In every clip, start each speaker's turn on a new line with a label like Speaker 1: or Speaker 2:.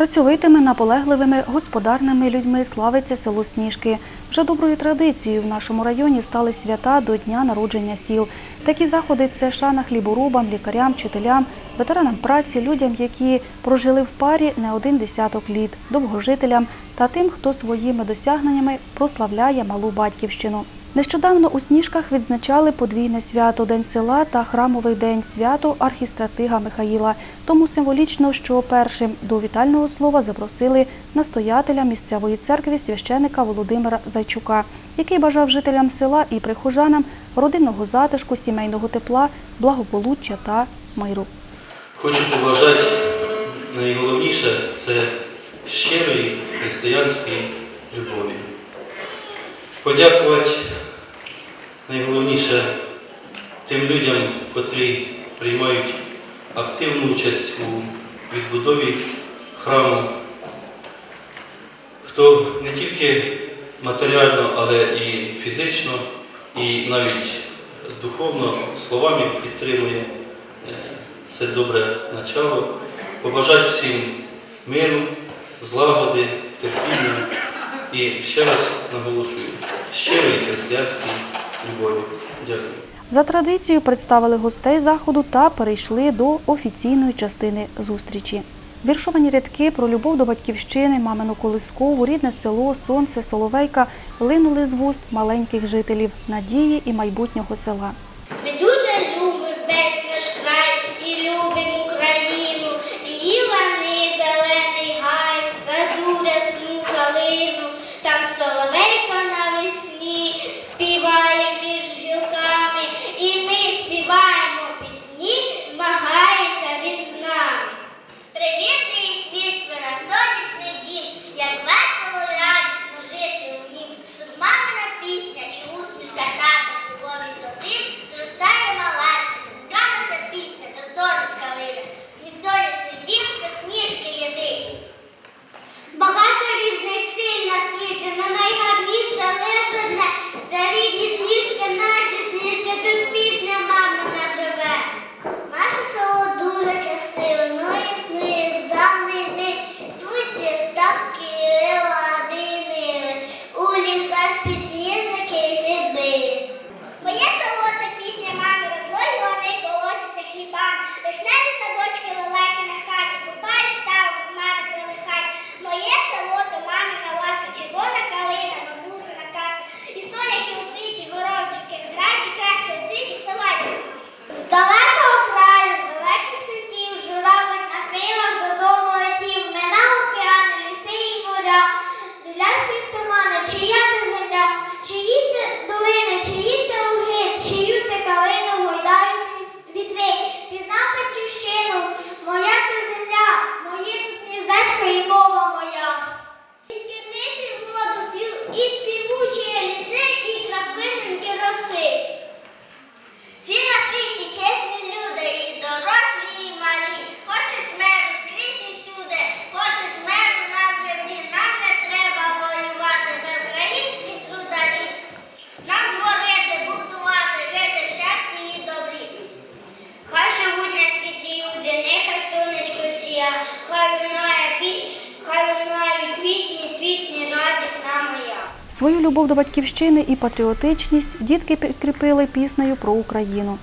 Speaker 1: Працьовитими, наполегливими, господарними людьми славиться село Сніжки. Вже доброю традицією в нашому районі стали свята до дня народження сіл. Такі заходи це шана хліборобам, лікарям, вчителям, ветеранам праці, людям, які прожили в парі не один десяток літ, довгожителям та тим, хто своїми досягненнями прославляє малу батьківщину. Нещодавно у Сніжках відзначали подвійне свято День села та храмовий день свято архістратига Михаїла. Тому символічно, що першим до вітального слова запросили настоятеля місцевої церкви священика Володимира Зайчука, який бажав жителям села і прихожанам родинного затишку, сімейного тепла, благополуччя та миру.
Speaker 2: Хочу побажати найголовніше це щирої християнської любові. Подякувати найголовніше тим людям, котрі приймають активну участь у відбудові храму, хто не тільки матеріально, але і фізично, і навіть духовно словами підтримує е, це добре начало. Побажати всім миру, злагоди, терпіння і ще раз наголошую, щирої християнської любові. Дякую.
Speaker 1: За традицією представили гостей заходу та перейшли до офіційної частини зустрічі. Віршовані рядки про любов до батьківщини, мамину колискову, рідне село, сонце, соловейка линули з вуст маленьких жителів надії і майбутнього села. Свою любов до батьківщини і патріотичність дітки підкріпили піснею про Україну.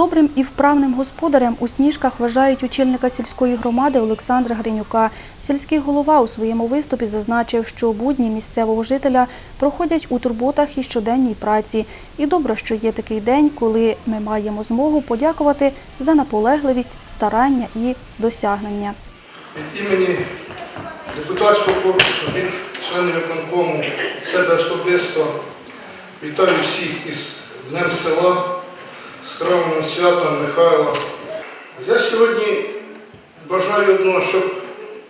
Speaker 1: Добрим і вправним господарем у сніжках вважають очільника сільської громади Олександра Гринюка. Сільський голова у своєму виступі зазначив, що будні місцевого жителя проходять у турботах і щоденній праці. І добре, що є такий день, коли ми маємо змогу подякувати за наполегливість, старання і досягнення.
Speaker 3: Від імені депутатського корпусу, від членів виконкому, себе особисто вітаю всіх із Днем села, з храмовим святом Михайла. Я сьогодні бажаю одного, щоб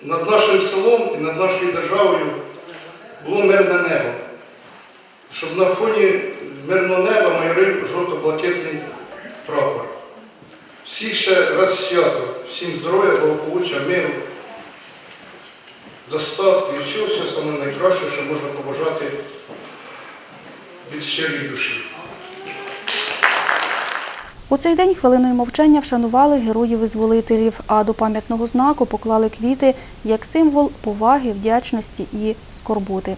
Speaker 4: над нашим селом і над нашою державою було мирне небо. Щоб на фоні мирного неба майорив жовто-блакитний прапор. Всі ще раз свято, всім здоров'я, благополуччя, миру, достатку і всього, всього саме найкраще, що можна побажати від щирої душі.
Speaker 5: У цей день хвилиною мовчання вшанували героїв-визволителів, а до пам'ятного знаку поклали квіти як символ поваги, вдячності і скорботи.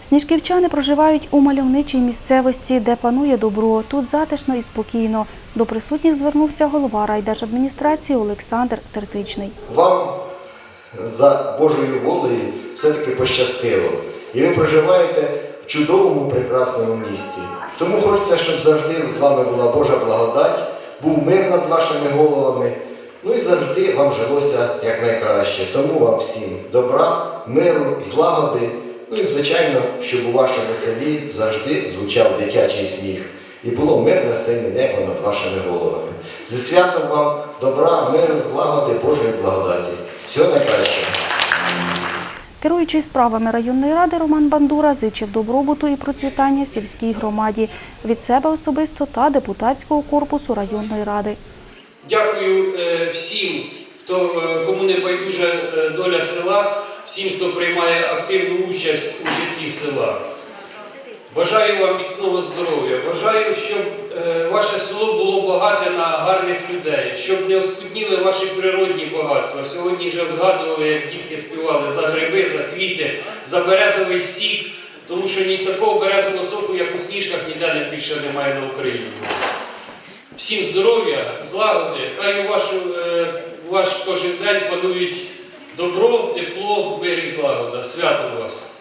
Speaker 5: Сніжківчани проживають у мальовничій місцевості, де панує добро. Тут затишно і спокійно. До присутніх звернувся голова райдержадміністрації Олександр Тертичний.
Speaker 6: Вам за Божою волею все-таки пощастило. І ви проживаєте чудовому, прекрасному місті. Тому хочеться, щоб завжди з вами була Божа благодать, був мир над вашими головами. Ну і завжди вам жилося якнайкраще. Тому вам всім добра, миру, злагоди. Ну і звичайно, щоб у вашому селі завжди звучав дитячий сміх і було мирне синє небо над вашими головами. Зі святом вам добра, миру, злагоди, Божої благодаті. Всього найкращого.
Speaker 5: Керуючий справами районної ради Роман Бандура зичив добробуту і процвітання сільській громаді від себе особисто та депутатського корпусу районної ради.
Speaker 7: Дякую е, всім, хто е, кому не байдужа е, доля села, всім, хто приймає активну участь у житті села. Бажаю вам міцного здоров'я. Бажаю, щоб ваше село було багате на гарних людей, щоб не оскудніли ваші природні багатства. Сьогодні вже згадували, як дітки співали за гриби, за квіти, за березовий сік, тому що ні такого березового соку, як у сніжках, ніде більше немає на Україні. Всім здоров'я, злагоди, хай у вашу, е, ваш кожен день панують добро, тепло, мир і злагода. Свято вас!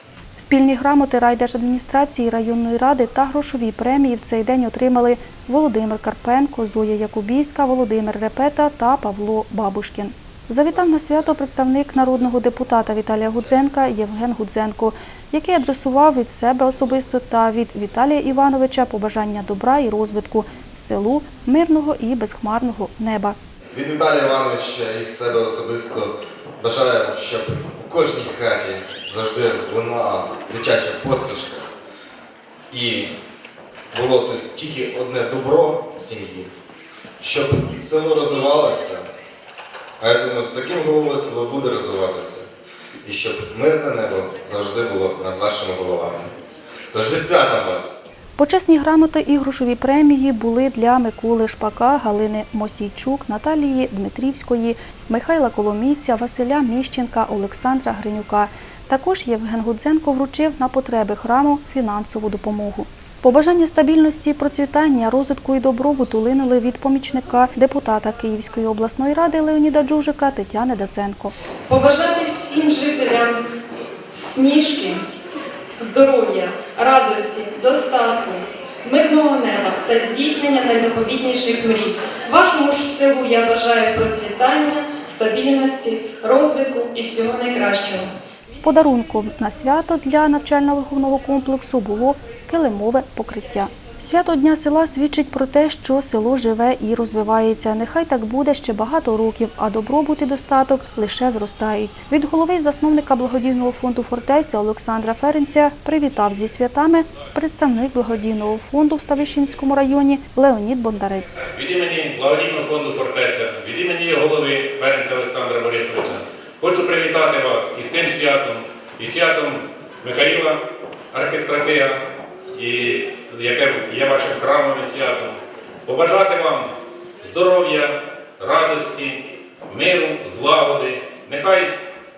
Speaker 5: Спільні грамоти райдержадміністрації районної ради та грошові премії в цей день отримали Володимир Карпенко, Зоя Якубівська, Володимир Репета та Павло Бабушкін. Завітав на свято представник народного депутата Віталія Гудзенка Євген Гудзенко, який адресував від себе особисто та від Віталія Івановича побажання добра і розвитку селу, мирного і безхмарного неба.
Speaker 8: Від Віталія Івановича і з себе особисто бажаю, щоб кожній хаті завжди лунала дитяча посмішка. І було тут тільки одне добро сім'ї, щоб село розвивалося, а я думаю, з таким головою село буде розвиватися. І щоб мирне небо завжди було над вашими головами. Тож зі святом вас!
Speaker 5: Почесні грамоти і грошові премії були для Миколи Шпака, Галини Мосійчук, Наталії Дмитрівської, Михайла Коломійця, Василя Міщенка, Олександра Гринюка. Також Євген Гудзенко вручив на потреби храму фінансову допомогу. Побажання стабільності, процвітання, розвитку і добробуту линули від помічника депутата Київської обласної ради Леоніда Джужика Тетяни Даценко.
Speaker 9: Побажати всім жителям сніжки, здоров'я, радості, достатку, мирного неба та здійснення найзаповітніших мрій. Вашому ж селу я бажаю процвітання, стабільності, розвитку і всього найкращого.
Speaker 5: Подарунком на свято для навчально-виховного комплексу було килимове покриття. Свято Дня села свідчить про те, що село живе і розвивається. Нехай так буде ще багато років, а добробут і достаток лише зростають. Від голови засновника благодійного фонду фортеця Олександра Ференця привітав зі святами представник благодійного фонду в Ставищенському районі Леонід Бондарець.
Speaker 10: Від імені благодійного фонду фортеця, від імені голови Ференця Олександра Борисовича хочу привітати вас із цим святом, і святом Михаїла Архистратига, і яке є вашим храмовим святом. Побажати вам здоров'я, радості, миру, злагоди. Нехай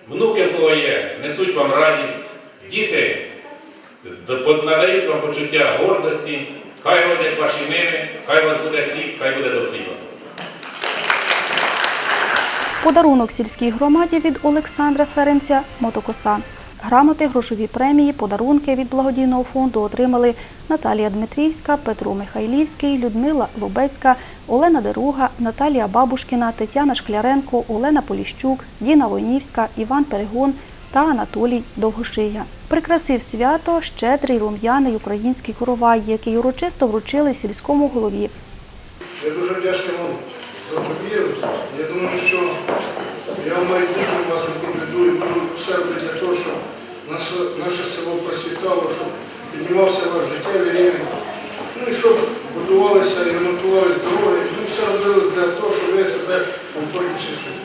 Speaker 10: внуки, кого є, несуть вам радість, діти надають вам почуття гордості, хай родять ваші мири, хай у вас буде хліб, хай буде до хліба.
Speaker 5: Подарунок сільській громаді від Олександра Ференця мотокоса. Грамоти, грошові премії, подарунки від благодійного фонду отримали Наталія Дмитрівська, Петро Михайлівський, Людмила Лобецька, Олена Деруга, Наталія Бабушкіна, Тетяна Шкляренко, Олена Поліщук, Діна Войнівська, Іван Перегон та Анатолій Довгошия. Прикрасив свято щедрий рум'яний український коровай, який урочисто вручили сільському голові
Speaker 4: Я дуже вдячний вам за довіру. Я думаю, що я рекомендую се- наше село процвітало, щоб піднімався ваш життєвий рівень. Ну і щоб будувалися і ремонтувалися дороги. Ну, все робилось для того, щоб ви себе комфортніше чувствували.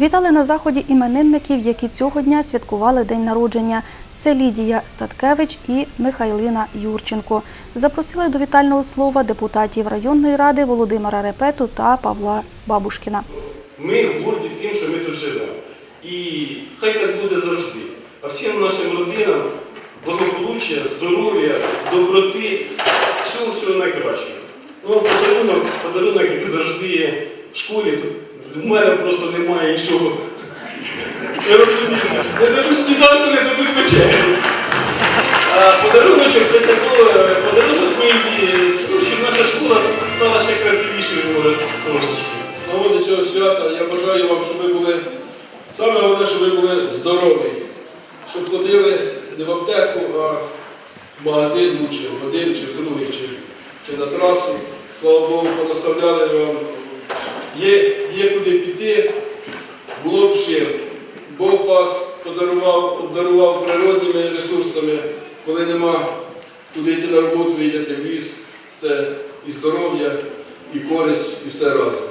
Speaker 5: Вітали на заході іменинників, які цього дня святкували день народження. Це Лідія Статкевич і Михайлина Юрченко. Запросили до вітального слова депутатів районної ради Володимира Репету та Павла Бабушкіна.
Speaker 11: Ми горді тим, що ми тут живемо. І хай так буде завжди. А всім нашим родинам благополуччя, здоров'я, доброти, всього всього найкращого. Ну, подарунок, подарунок, як завжди, в школі, в мене просто немає нічого. Я розумію, не дадуть сніданку, не дадуть вечерю. А подаруночок це такий подарунок мій, ну, щоб наша школа стала ще красивішою трошечки.
Speaker 12: нагоди цього свята я бажаю вам, щоб ви були, саме головне, щоб ви були здорові, щоб ходили не в аптеку, а в магазин лучше, в один чи в другий, чи, чи на трасу. Слава Богу, понаставляли вам. Є, є куди піти, було б ще. Бог вас подарував, обдарував природніми ресурсами, коли нема куди йти на роботу, ви в ліс. Це і здоров'я, і користь, і все разом.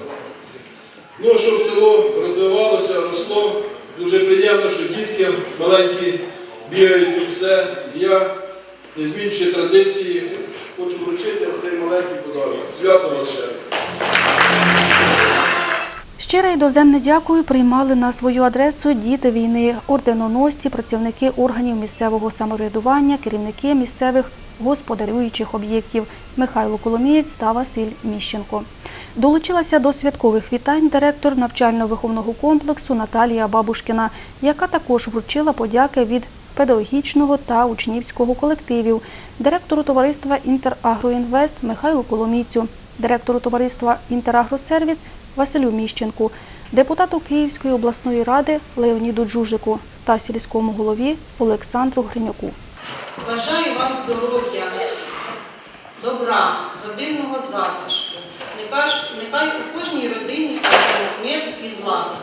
Speaker 12: Ну, щоб село розвивалося, росло, дуже приємно, що дітки маленькі бігають тут все. Я, не змінюючи традиції, хочу вручити цей маленький подарунок. Свято вас ще.
Speaker 5: Щире й доземне дякую приймали на свою адресу діти війни, орденоносці, працівники органів місцевого самоврядування, керівники місцевих господарюючих об'єктів Михайло Коломієць та Василь Міщенко. Долучилася до святкових вітань директор навчально-виховного комплексу Наталія Бабушкіна, яка також вручила подяки від педагогічного та учнівського колективів, директору товариства «Інтерагроінвест» Михайлу Коломійцю, директору товариства «Інтерагросервіс» Василю Міщенку, депутату Київської обласної ради Леоніду Джужику та сільському голові Олександру Гринюку.
Speaker 13: Бажаю вам здоров'я, добра, родинного затишку. Нехай, у кожній родині мир і злагода.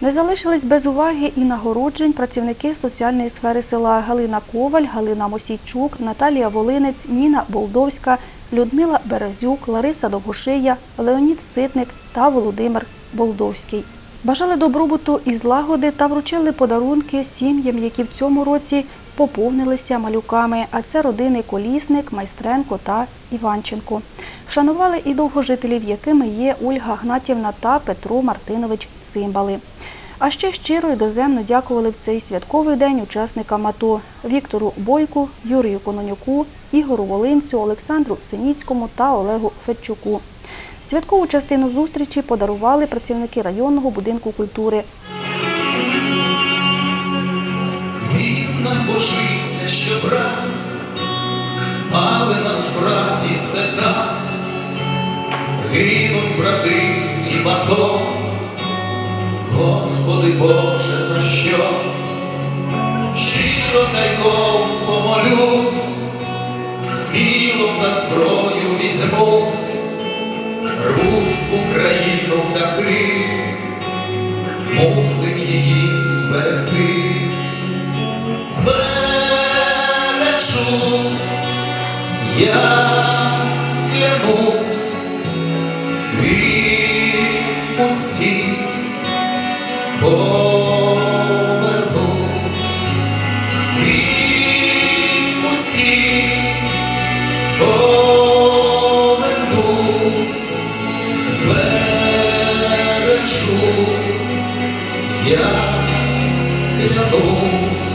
Speaker 5: Не залишились без уваги і нагороджень працівники соціальної сфери села Галина Коваль, Галина Мосійчук, Наталія Волинець, Ніна Болдовська, Людмила Березюк, Лариса Довгошия, Леонід Ситник та Володимир Болдовський. Бажали добробуту і злагоди та вручили подарунки сім'ям, які в цьому році поповнилися малюками, а це родини Колісник, Майстренко та Іванченко. Вшанували і довгожителів, якими є Ольга Гнатівна та Петро Мартинович Цимбали. А ще щиро і доземно дякували в цей святковий день учасникам АТО Віктору Бойку, Юрію Кононюку, Ігору Волинцю, Олександру Синіцькому та Олегу Федчуку. Святкову частину зустрічі подарували працівники районного будинку культури.
Speaker 14: Він нам божився, що брат, але насправді це так. Гинуть брати в тім АТО, Господи Боже, за що? Щиро тайком помолюсь, сміло за зброю візьмусь, рвуть Україну кати, мусим її берегти бережу, я клянусь, повернуть, відпустіть, повернуть, бережу, я клянусь,